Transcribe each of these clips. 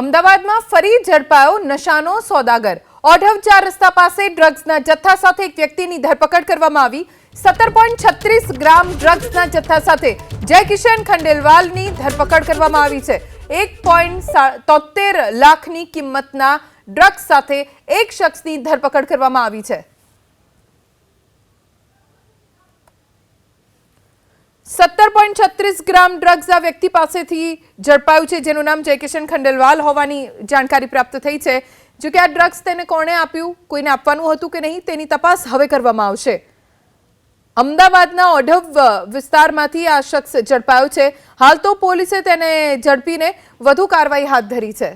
અમદાવાદમાં ફરી ઝડપાયો નશાનો સોદાગર. ઓઢવ ચાર રસ્તા પાસે ડ્રગ્સના જથ્થા સાથે એક વ્યક્તિની ધરપકડ કરવામાં આવી. સત્તર પોઈન્ટ છત્રીસ ગ્રામ ડ્રગ્સના જથ્થા સાથે જયકિશન ખંડેલવાલની ધરપકડ કરવામાં આવી છે. એક પોઈન્ટ તોતેર લાખની કિંમતના ડ્રગ્સ સાથે એક શખ્સની ધરપકડ કરવામાં આવી છે. સત્તર પોઈન્ટ છત્રીસ ગ્રામ ડ્રગ્સ આ વ્યક્તિ પાસેથી ઝડપાયું છે, જેનું નામ જયકિશન ખંડેલવાલ હોવાની જાણકારી પ્રાપ્ત થઈ છે. જો કે આ ડ્રગ્સ તેને કોણે આપ્યું, કોઈને આપવાનું હતું કે નહીં, તેની તપાસ હવે કરવામાં આવશે. અમદાવાદના ઓઢવ વિસ્તારમાંથી આ શખ્સ ઝડપાયો છે. હાલ તો પોલીસે તેને ઝડપીને વધુ કાર્યવાહી હાથ ધરી છે.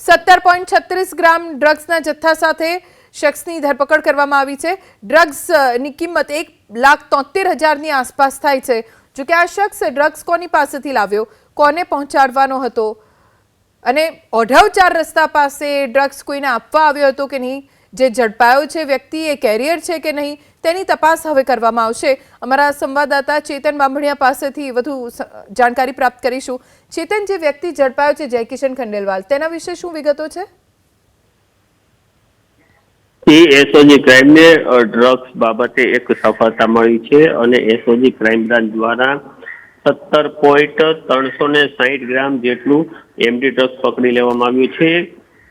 સત્તર પોઈન્ટ છત્રીસ ગ્રામ ડ્રગ્સના જથ્થા સાથે શખ્સની ધરપકડ કરવામાં આવી છે. ડ્રગ્સની કિંમત એક લાખ તોતેર હજારની આસપાસ થાય છે. જો કે આ શખ્સ ડ્રગ્સ કોની પાસેથી લાવ્યો? કોને પહોંચાડવાનો હતો? અને ઓઢવ ચાર રસ્તા પાસે ડ્રગ્સ કોઈને આપવા આવ્યો હતો કે નહીં? જે ઝડપાયો છે વ્યક્તિ, એ કેરિયર છે કે નહીં? તેની તપાસ હવે કરવામાં આવશે. અમારા સંવાદદાતા ચેતન બાંભણિયા પાસેથી વધુ જાણકારી પ્રાપ્ત કરીશું. ચેતન, જે વ્યક્તિ ઝડપાયો છે જયકિશન ખંડેલવાલ, તેના વિશે શું વિગતો છે? એસઓજી ક્રાઇમને ડ્રગ્સ બાબતે એક સફળતા મળી છે અને એસઓજી ક્રાઇમ બ્રાન્ચ દ્વારા સત્તર પોઈન્ટ ત્રણસો ને સાહીઠ ગ્રામ જેટલું એમડી ડ્રગ્સ પકડી લેવામાં આવ્યું છે.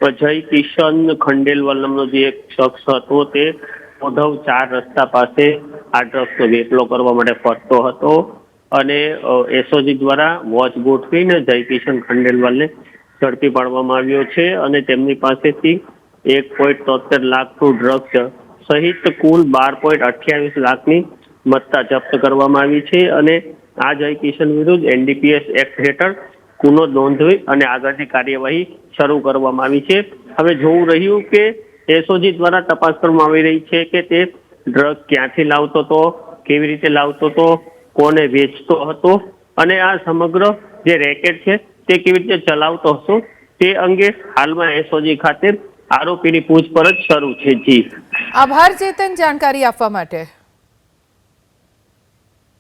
જય કિશન ખંડેલવાલ નામનો જે એક શખ્સ હતો તે ઓધવ ચાર રસ્તા પાસે આ ડ્રગ્સનો વેપલો કરવા માટે ફરતો હતો અને એસઓજી દ્વારા વોચ ગોઠવીને જય કિશન ખંડેલવાલને ઝડપી પાડવામાં આવ્યો છે અને તેમની પાસેથી એક પોઈન્ટ તોતેર લાખનું ડ્રગ્સ સહિત કુલ બાર પોઈન્ટ અઠ્યાવીસ લાખની મત્તા જપ્ત કરવામાં આવી છે અને આ જય કિશન વિરુદ્ધ એનડીપીએસ એક્ટ હેઠળ ગુનો નોંધવી અને આગળની કાર્યવાહી શરૂ કરવામાં આવી છે. હવે જોવું રહ્યું કે એસઓજી દ્વારા તપાસ કરવામાં આવી રહી છે કે તે ડ્રગ ક્યાંથી લાવતો હતો, કેવી રીતે લાવતો હતો, કોને વેચતો હતો અને આ સમગ્ર જે રેકેટ છે તે કેવી રીતે ચલાવતો હતો તે અંગે હાલમાં એસઓજી ખાતે આરોપીની પૂછપરછ શરૂ છે જી. આભાર ચેતન. જાણકારી આપવા માટે.